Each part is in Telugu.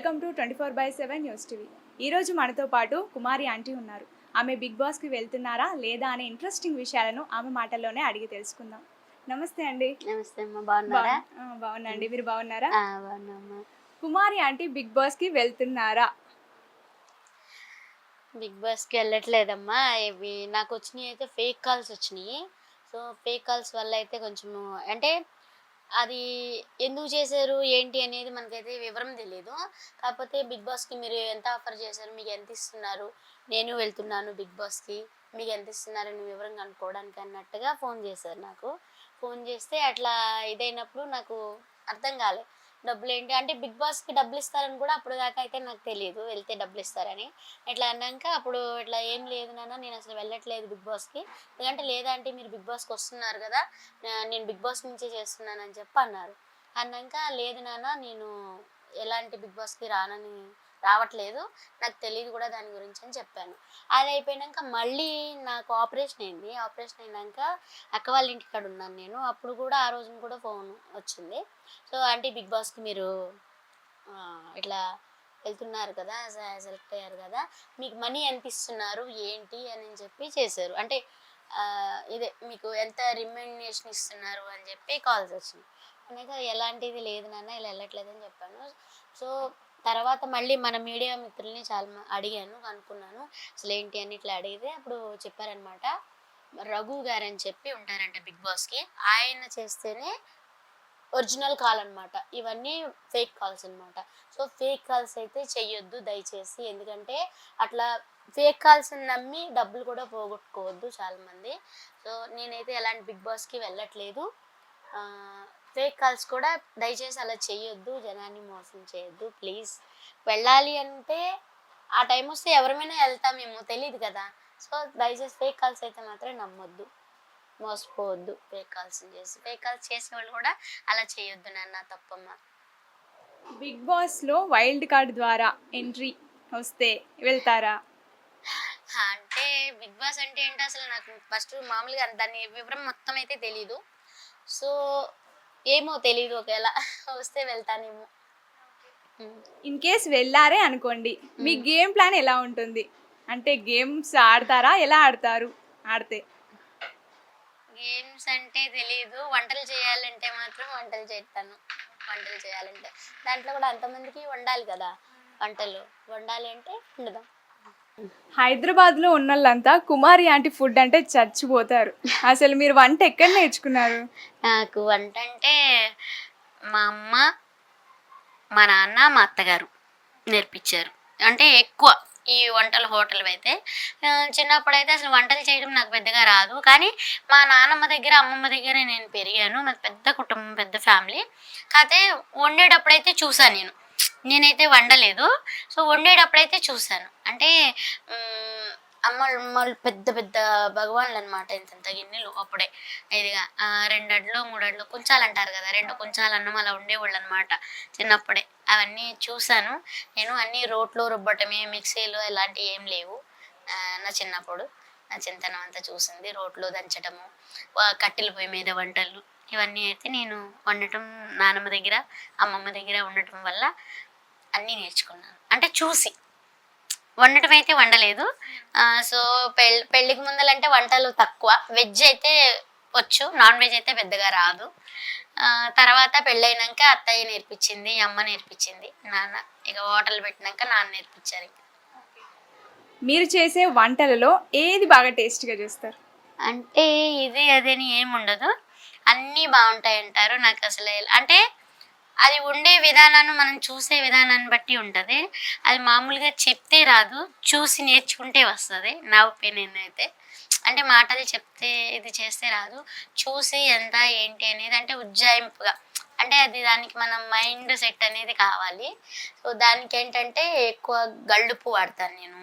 Twenty four by seven news TV. ఈరోజు మనతో పాటు కుమారి ఆంటీ ఉన్నారు. ఆమె బిగ్ బాస్కి వెళ్తున్నారా లేదా అనే ఇంట్రెస్టింగ్ విషయాలను ఆమె మాటల్లోనే అడిగి తెలుసుకుందాం. నమస్తే అండి. నమస్తే అమ్మ బాగున్నారా? బాగు- ఆ, బాగున్నా అండి మీరు బాగున్నారా? బాగున్నామ్మా కుమారి ఆంటీ బిగ్ బాస్కి వెళ్తున్నారా? బిగ్ బాస్కి వెళ్ళట్లేదమ్మా. ఇవి నాకు వచ్చినాయి అయితే ఫేక్ కాల్స్ వచ్చినాయి. సో ఫేక్ కాల్స్ వల్ల అయితే కొంచెము అంటే అది ఎందుకు చేశారు? ఏంటి అనేది మనకైతే వివరం తెలియదు కాకపోతే బిగ్ బాస్కి మీరు ఎంత ఆఫర్ చేశారు? మీకు ఎంత ఇస్తున్నారు? నేను వెళ్తున్నాను బిగ్ బాస్కి. మీకు ఎంత ఇస్తున్నారని వివరం కనుక్కోవడానికి అన్నట్టుగా ఫోన్ చేశారు నాకు. ఫోన్ చేస్తే అట్లా ఇదైనప్పుడు నాకు అర్థం కాలే. డబ్బులు ఏంటి అంటే బిగ్ బాస్కి డబ్బులు ఇస్తారని కూడా అప్పుడు దాకా అయితే నాకు తెలియదు వెళ్తే డబ్బులు ఇస్తారని ఇట్లా అన్నాక అప్పుడు ఇట్లా ఏం లేదు నాన్న నేను అసలు వెళ్ళట్లేదు బిగ్ బాస్కి. ఎందుకంటే లేదంటే మీరు బిగ్ బాస్కి వస్తున్నారు కదా నేను బిగ్ బాస్ నుంచే చేస్తున్నానని చెప్పి అన్నారు. అన్నాక లేదు నాన్న నేను ఎలాంటి బిగ్ బాస్కి రానని రావట్లేదు. నాకు తెలియదు కూడా దాని గురించి అని చెప్పాను. అది అయిపోయినాక మళ్ళీ నాకు ఆపరేషన్ అయింది. ఆపరేషన్ అయినాక అక్క వాళ్ళ ఇంటికాడ ఉన్నాను నేను. అప్పుడు కూడా ఆ రోజున కూడా ఫోన్ వచ్చింది. సో ఆంటీ బిగ్ బాస్కి మీరు ఇట్లా వెళ్తున్నారు కదా సెలెక్ట్ అయ్యారు కదా మీకు మనీ అనిపిస్తున్నారు ఏంటి అని చెప్పి చేశారు. అంటే ఇదే మీకు ఎంత రిమ్యూనేషన్ ఇస్తున్నారు అని చెప్పి కాల్స్ వచ్చింది అనగా ఎలాంటిది లేదు నాన్న ఇలా వెళ్ళట్లేదు అని చెప్పాను. సో తర్వాత మళ్ళీ మన మీడియా మిత్రుల్ని చాలా అడిగాను అనుకున్నాను. అసలు ఏంటి అని ఇట్లా అడిగితే అప్పుడు చెప్పారనమాట రఘు గారు అని చెప్పి ఉంటారంట బిగ్ బాస్కి. ఆయన చేస్తేనే ఒరిజినల్ కాల్ అనమాట ఇవన్నీ ఫేక్ కాల్స్ అనమాట సో ఫేక్ కాల్స్ అయితే చెయ్యొద్దు దయచేసి. ఎందుకంటే అట్లా ఫేక్ కాల్స్ నమ్మి డబ్బులు కూడా పోగొట్టుకోవద్దు చాలామంది. సో నేనైతే ఎలాంటి బిగ్ బాస్కి వెళ్ళట్లేదు. ఫేక్ కాల్స్ కూడా దయచేసి అలా చేయొద్దు జనాన్ని మోసం చేయొద్దు ప్లీజ్. వెళ్ళాలి అంటే ఆ టైం వస్తే ఎవరిమైనా వెళ్తామేమో తెలియదు కదా. సో దయచేసి ఫేక్ కాల్స్ అయితే మాత్రం నమ్మొద్దు. మోసపోవద్దు ఫేక్ కాల్స్ చేసి. ఫేక్ కాల్స్ చేసే వాళ్ళు కూడా అలా చేయొద్దు నాన్న తప్పమ్మ. బిగ్ బాస్లో వైల్డ్ కార్డ్ ద్వారా ఎంట్రీ వస్తే వెళ్తారా? అంటే బిగ్ బాస్ అంటే ఏంటో అసలు నాకు ఫస్ట్ మామూలుగా దాని వివరం మొత్తం అయితే తెలీదు. సో ఏమో తెలీదు ఒకవేళ. వస్తే వెళ్తానేమో. ఇన్ కేస్ వెళ్ళారే అనుకోండి మీ గేమ్ ప్లాన్ ఎలా ఉంటుంది? అంటే గేమ్స్ ఆడతారా? ఎలా ఆడతారు? ఆడితే. గేమ్స్ అంటే తెలియదు వంటలు చేయాలంటే మాత్రం వంటలు చేస్తాను. వంటలు చేయాలంటే. దాంట్లో కూడా అంతమందికి వండాలి కదా. వంటలు. వండాలి అంటే వండుదాం. హైదరాబాద్లో ఉన్న వాళ్ళంతా కుమారి ఆంటీ ఫుడ్ అంటే చచ్చిపోతారు. అసలు మీరు వంట ఎక్కడ నేర్చుకున్నారు? నాకు వంట అంటే మా అమ్మ మా నాన్న మా అత్తగారు నేర్పించారు. అంటే ఎక్కువ ఈ వంటల హోటల్ అయితే చిన్నప్పుడు అయితే అసలు వంటలు చేయడం నాకు పెద్దగా రాదు. కానీ మా నాన్నమ్మ దగ్గర అమ్మమ్మ దగ్గర నేను పెరిగాను. మాది పెద్ద కుటుంబం పెద్ద ఫ్యామిలీ. కాకపోతే వండేటప్పుడైతే చూసాను నేను. నేనైతే వండలేదు. సో వండేటప్పుడైతే చూశాను. అంటే అమ్మలు పెద్ద పెద్ద భగవాన్లు అనమాట ఇంతంత గిన్నెలు అప్పుడే. ఇదిగా రెండు అడ్లు మూడు అడ్లు కుంచాలు అంటారు కదా రెండు కుంచాలు అన్నం అలా ఉండేవాళ్ళు అనమాట చిన్నప్పుడే. అవన్నీ చూశాను. నేను అన్నీ రోట్లో రుబ్బటమే మిక్సీలు ఇలాంటివి ఏం లేవు. నా చిన్నప్పుడు. నా చింతనం అంతా చూసింది. రోట్లో దంచడము కట్టెల పొయ్యి మీద వంటలు ఇవన్నీ అయితే నేను వండటం నానమ్మ దగ్గర అమ్మమ్మ దగ్గర ఉండటం వల్ల అన్నీ నేర్చుకున్నాను. అంటే చూసి. వండటం అయితే వండలేదు సో పెళ్ళి పెళ్ళికి ముందలంటే వంటలు తక్కువ. వెజ్ అయితే వచ్చు నాన్ వెజ్ అయితే పెద్దగా రాదు. తర్వాత పెళ్ళైనాక అత్తయ్య నేర్పించింది అమ్మ నేర్పించింది నాన్న ఇక హోటల్ పెట్టినాక నాన్న నేర్పించారు ఇంకా. మీరు చేసే వంటలలో ఏది బాగా టేస్ట్గా చేస్తారు? అంటే ఇది అదని ఏం ఉండదు. అన్నీ బాగుంటాయి అంటారు నాకు అసలు అంటే అది ఉండే విధానాన్ని మనం చూసే విధానాన్ని బట్టి ఉంటుంది. అది మామూలుగా చెప్తే రాదు చూసి నేర్చుకుంటే వస్తుంది. నా ఒపీనియన్ అయితే. అంటే మాటలు చెప్తే ఇది చేస్తే రాదు. చూసి ఎంత ఏంటి అనేది అంటే ఉజ్జాయింపుగా. అంటే అది దానికి మన మైండ్ సెట్ అనేది కావాలి. సో దానికి ఏంటంటే ఎక్కువ గళ్ళుపు వాడతాను నేను.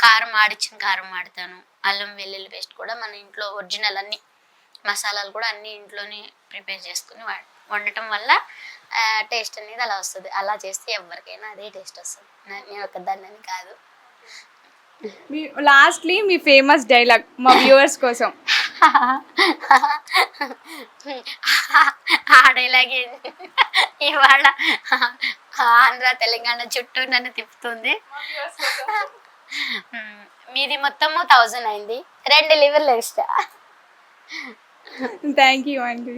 కారం ఆడిచ్చిన కారం వాడతాను. అల్లం వెల్లుల్లి పేస్ట్ కూడా మన ఇంట్లో ఒరిజినల్ అన్ని మసాలాలు కూడా అన్ని ఇంట్లోనే ప్రిపేర్ చేసుకుని వాడతాను. వండటం వల్ల టేస్ట్ అనేది అలా వస్తుంది. అలా చేస్తే ఎవరికైనా అదే టేస్ట్ వస్తుంది. నేను ఒకదాన్ని అని కాదు. మీ లాస్ట్లీ మీ ఫేమస్ డైలాగ్ మా వ్యూవర్స్ కోసం. ఆ డైలాగ్ ఇవాళ ఆంధ్ర తెలంగాణ చుట్టూ నన్ను తిప్పుతుంది. మీది మొత్తము థౌజండ్ అయింది. రెండు లివర్లు ఎక్స్ట్రా థ్యాంక్ యూ అండి.